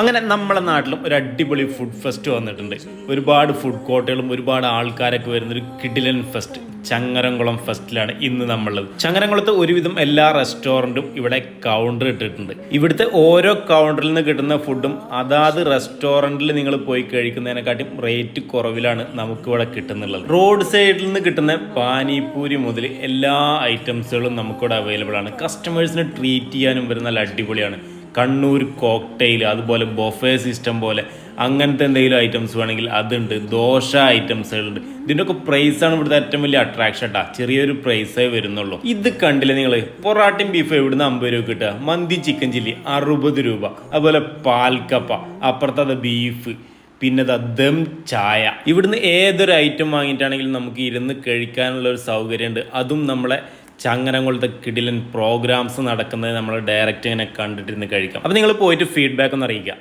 അങ്ങനെ നമ്മളെ നാട്ടിലും ഒരു അടിപൊളി ഫുഡ് ഫെസ്റ്റ് വന്നിട്ടുണ്ട്. ഒരുപാട് ഫുഡ് കോർട്ടുകളും ഒരുപാട് ആൾക്കാരൊക്കെ വരുന്ന ഒരു കിഡിലൻ ഫെസ്റ്റ് ചങ്ങരംകുളം ഫെസ്റ്റിലാണ് ഇന്ന് നമ്മളുള്ളത്. ചങ്ങരംകുളത്ത് ഒരുവിധം എല്ലാ റെസ്റ്റോറന്റും ഇവിടെ കൗണ്ടർ ഇട്ടിട്ടുണ്ട്. ഇവിടുത്തെ ഓരോ കൗണ്ടറിൽ നിന്ന് കിട്ടുന്ന ഫുഡും അതാത് റെസ്റ്റോറന്റിൽ നിങ്ങൾ പോയി കഴിക്കുന്നതിനെക്കാട്ടും റേറ്റ് കുറവിലാണ് നമുക്ക് ഇവിടെ കിട്ടുന്നുള്ളത്. റോഡ് സൈഡിൽ നിന്ന് കിട്ടുന്ന പാനിപൂരി മുതൽ എല്ലാ ഐറ്റംസുകളും നമുക്കിവിടെ അവൈലബിൾ ആണ്. കസ്റ്റമേഴ്സിനെ ട്രീറ്റ് ചെയ്യാനും വരുന്ന നല്ല അടിപൊളിയാണ്. കണ്ണൂർ കോക്ടെയിൽ അതുപോലെ ബൊഫേ സിസ്റ്റം പോലെ അങ്ങനത്തെ എന്തെങ്കിലും ഐറ്റംസ് വേണമെങ്കിൽ അതുണ്ട് ദോശ ഐറ്റംസുകളുണ്ട് ഒക്കെ പ്രൈസാണ് ഇവിടുത്തെ ഏറ്റവും വലിയ അട്രാക്ഷൻ കേട്ടാ ചെറിയൊരു പ്രൈസേ വരുന്നുള്ളൂ. ഇത് കണ്ടില്ലേ നിങ്ങൾ പൊറാട്ടയും ബീഫ് എവിടുന്ന് അമ്പത് രൂപ കിട്ടുക? മന്തി ചിക്കൻ ചില്ലി അറുപത് രൂപ. അതുപോലെ പാൽക്കപ്പ അപ്പുറത്തത് ബീഫ് പിന്നെ ദം ചായ. ഇവിടുന്ന് ഏതൊരു ഐറ്റം വാങ്ങിയിട്ടാണെങ്കിലും നമുക്ക് ഇരുന്ന് കഴിക്കാനുള്ള ഒരു സൗകര്യമുണ്ട്. അതും നമ്മളെ ചങ്ങനകുളത്തെ കിടിലൻ പ്രോഗ്രാംസ് നടക്കുന്നത് നമ്മൾ ഡയറക്റ്റ് ഇങ്ങനെ കണ്ടിട്ടിരുന്ന് കഴിക്കാം. അപ്പോൾ നിങ്ങൾ പോയിട്ട് ഫീഡ്ബാക്ക് ഒന്ന് അറിയിക്കുക.